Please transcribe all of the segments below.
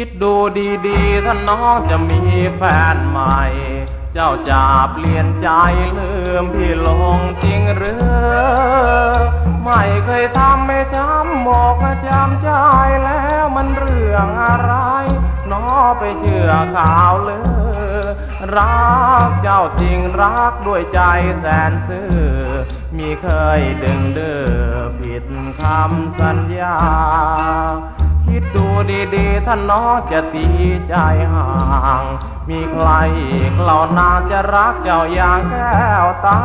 ิดดูดีๆถ้านน้องจะมีแฟนใหม่ เจ้าจะเปลี่ยนใจลืมพี่ลงจริงหรือ ไม่เคยทำไม่จำบอกจำใจแล้วมันเรื่องอะไร น้อไปเชื่อข่าวเลือ รักเจ้าจริงรักด้วยใจแสนซื่อ มีเคยดึงเดือผิดคำสัญญา คิดดู ดีๆถ้านน้องจะตีใจห่าง มีใครอีกเหล่านางจะรักเจ้าอย่างแก้วตา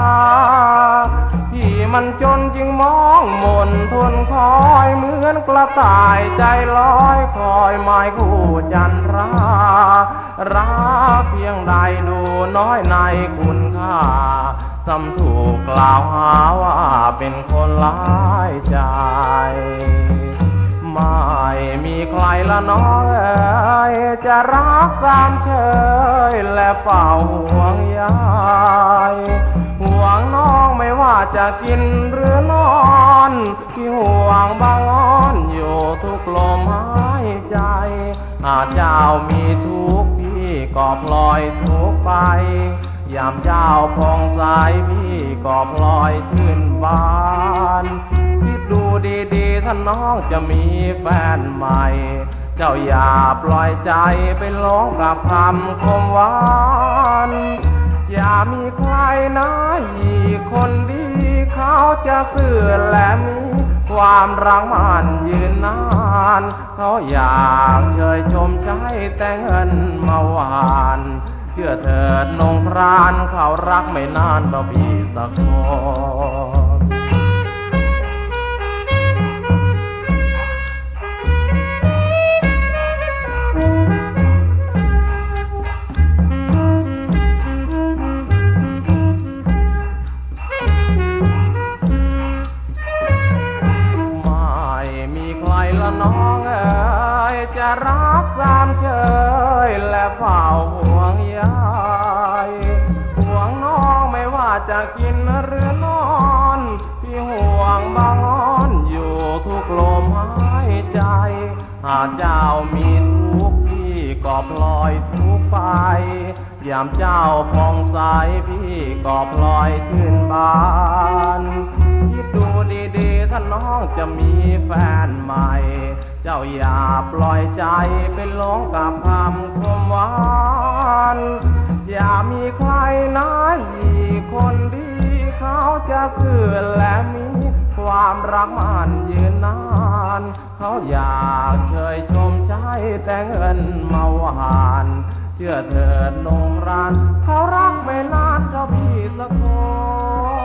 ที่มันจนจึงมองมนทนคอยเหมือนกระต่ายใจลอยคอยไม้คู่จันทรารักเพียงใดดูน้อยในคุณค่าซ้ำถูกกล่าวหาว่าเป็นคนร้ายใจ ไม่มีใครละน้อยจะรักสามเชยและเฝ้าห่วงใยห่วงน้องไม่ว่าจะกินหรือนอนที่ห่วงบางอ้อนอยู่ทุกลมหายใจหากเจ้ามีทุกพี่ก็ปล่อยทุกไป ยามเจ้าพองสายพี่ก็ปล่อยชื่นบาน คิดดูดี ๆถ้าน้องจะมีแฟนใหม่ เจ้าอย่าปล่อยใจไปหลงกับคำคมหวานอย่ามีใครนะอีกคนดีเขาจะเสื่อและมีความรักมันยืนนานเขาอยากเชยชมใจแต่เงินมาหวานเชื่อเถิดนงพรานเขารักไม่นานต่พี่สักคน ละน้องเอ๋ยจะรักสามเชยและเฝ้าห่วงใยห่วงน้องไม่ว่าจะกินหรือนอนที่ห่วงบางอ้อนอยู่ทุกลมหายใจ หากเจ้ามีทุกพี่ก็ปล่อยทุกไปยามเจ้าพองใสพี่ก็ปล่อยชื่นบาน คิดดูดีๆถ้าน้องจะมีแฟนใหม่ เจ้าอย่าปล่อยใจไปหลงกับคำคมหวานอย่ามีใครนะอีกคนดีเขาจะเกือและมีความรักมันยืนนาน เขาอยากเคยชมใจแต่เงินมาหวานเชื่อเถิดนงรานเขารักไม่นานเท่าพี่สักคน